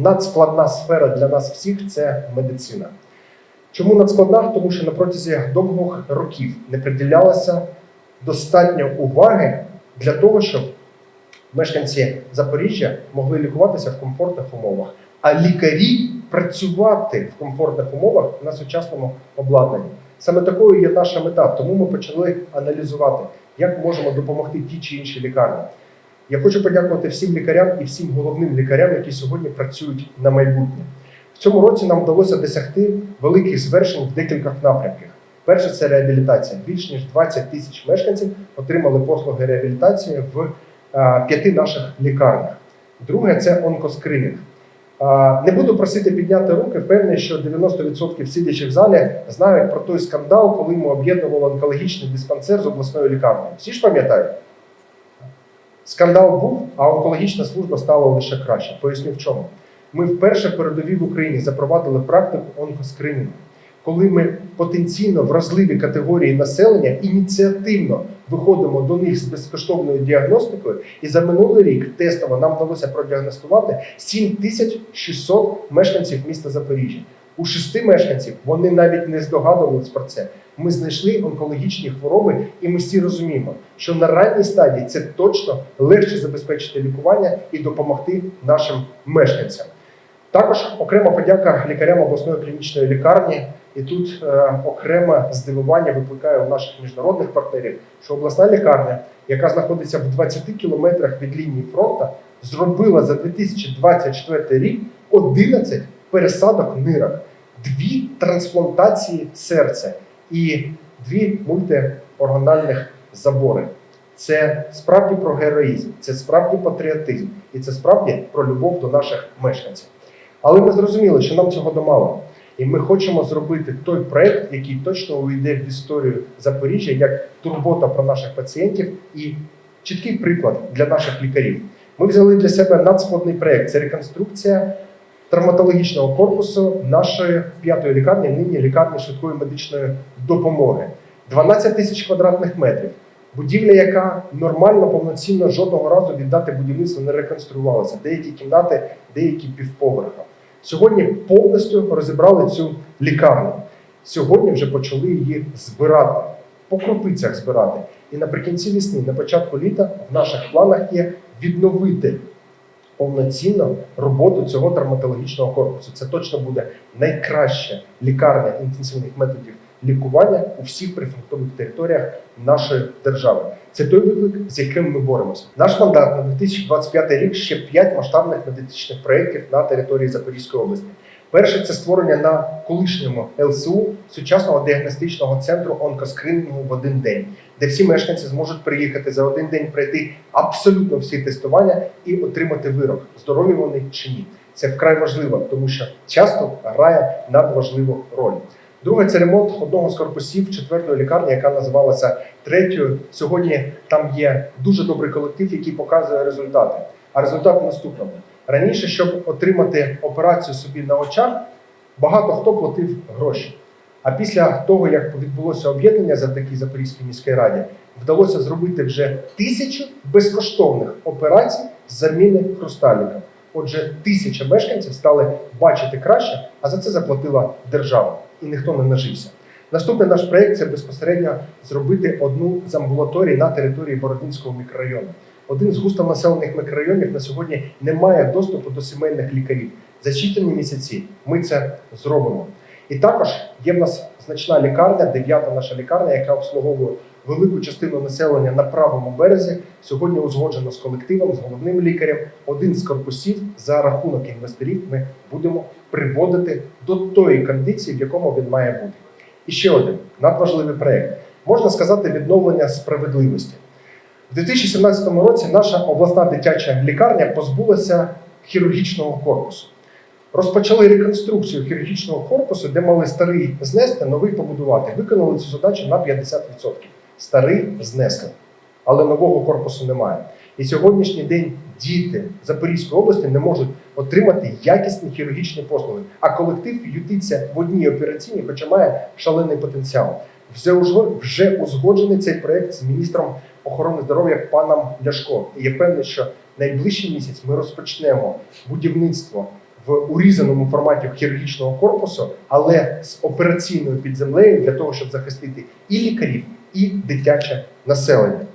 Надскладна сфера для нас всіх це медицина. Чому надскладна? Тому що на протязі довгих років не приділялося достатньо уваги для того, щоб мешканці Запоріжжя могли лікуватися в комфортних умовах, а лікарі працювати в комфортних умовах на сучасному обладнанні. Саме такою є наша мета. Тому ми почали аналізувати, як можемо допомогти тій чи іншій лікарні. Я хочу подякувати всім лікарям і всім головним лікарям, які сьогодні працюють на майбутнє. В цьому році нам вдалося досягти великих звершень в декількох напрямках. Перше це реабілітація. Більш ніж 20 тисяч мешканців отримали послуги реабілітації в а, п'яти наших лікарнях. Друге це онкоскринінг. А, Не буду просити підняти руки, впевнений, що 90% сидячих в залі знають про той скандал, коли ми об'єднували онкологічний диспансер з обласною лікарнею. Всі ж пам'ятають? Скандал був, а онкологічна служба стала лише краще. Поясню в чому. Ми вперше передові в Україні запровадили практику онкоскринінгу, коли ми потенційно вразливі категорії населення ініціативно виходимо до них з безкоштовною діагностикою, і за минулий рік тестово нам вдалося продіагностувати 7600 мешканців міста Запоріжжя. У шести мешканців вони навіть не здогадувались про це. Ми знайшли онкологічні хвороби, і ми всі розуміємо, що на ранній стадії це точно легше забезпечити лікування і допомогти нашим мешканцям. Також окрема подяка лікарям обласної клінічної лікарні. І тут е, окреме здивування викликає у наших міжнародних партнерів, що обласна лікарня, яка знаходиться в 20 кілометрах від лінії фронту, зробила за 2024 рік 11 пересадок нирок, дві трансплантації серця і дві мультиорганальних забори. Це справді про героїзм, це справді патріотизм, і це справді про любов до наших мешканців. Але ми зрозуміли, що нам цього домало. І ми хочемо зробити той проект, який точно увійде в історію Запоріжжя як турбота про наших пацієнтів і чіткий приклад для наших лікарів. Ми взяли для себе надскладний проект. Це реконструкція травматологічного корпусу нашої п'ятої лікарні, нині лікарні швидкої медичної допомоги. 12 тисяч квадратних метрів. Будівля, яка нормально, повноцінно жодного разу віддати будівництво не реконструювалася. Деякі кімнати, деякі півповерха. Сьогодні повністю розібрали цю лікарню. Сьогодні вже почали її збирати, по крупицях збирати. І наприкінці весни, на початку літа, в наших планах є відновити повноцінно роботу цього травматологічного корпусу. Це точно буде найкраща лікарня інтенсивних методів лікування у всіх прифронтових територіях нашої держави. Це той виклик, з яким ми боремося. Наш мандат на 2025 рік ще 5 масштабних медичних проєктів на території Запорізької області. Перше це створення на колишньому ЛСУ сучасного діагностичного центру онкоскринінгу в один день, де всі мешканці зможуть приїхати за один день пройти абсолютно всі тестування і отримати вирок, здорові вони чи ні. Це вкрай важливо, тому що часто грає надважливу роль. Друге це ремонт одного з корпусів четвертої лікарні, яка називалася третьою. Сьогодні там є дуже добрий колектив, який показує результати. А результат в наступному. Раніше, щоб отримати операцію собі на очах, багато хто платив гроші. А після того, як відбулося об'єднання завдяки Запорізькій міській раді, вдалося зробити вже тисячу безкоштовних операцій з заміни хрусталіка. Отже, тисяча мешканців стали бачити краще, а за це заплатила держава, і ніхто не нажився. Наступний наш проєкт це безпосередньо зробити одну з амбулаторій на території Бородинського мікрорайону. Один з густонаселених мікрорайонів на сьогодні не має доступу до сімейних лікарів. За щитані місяці ми це зробимо. І також є в нас значна лікарня, дев'ята наша лікарня, яка обслуговує велику частину населення на правому березі. Сьогодні узгоджено з колективом, з головним лікарем. Один з корпусів за рахунок інвесторів ми будемо приводити до тої кондиції, в якому він має бути. І ще один надважливий проект можна сказати, відновлення справедливості. У 2017 році наша обласна дитяча лікарня позбулася хірургічного корпусу. Розпочали реконструкцію хірургічного корпусу, де мали старий знести, новий побудувати. Виконали цю задачу на 50%. Старий знесли, але нового корпусу немає. І сьогоднішній день діти Запорізької області не можуть отримати якісні хірургічні послуги. А колектив ютиться в одній операційній, хоча має шалений потенціал. Вже вже узгоджений цей проект з міністром охорони здоров'я паном Ляшко. І я певний, що найближчий місяць ми розпочнемо будівництво в урізаному форматі хірургічного корпусу, але з операційною під землею для того, щоб захистити і лікарів, і дитяче населення.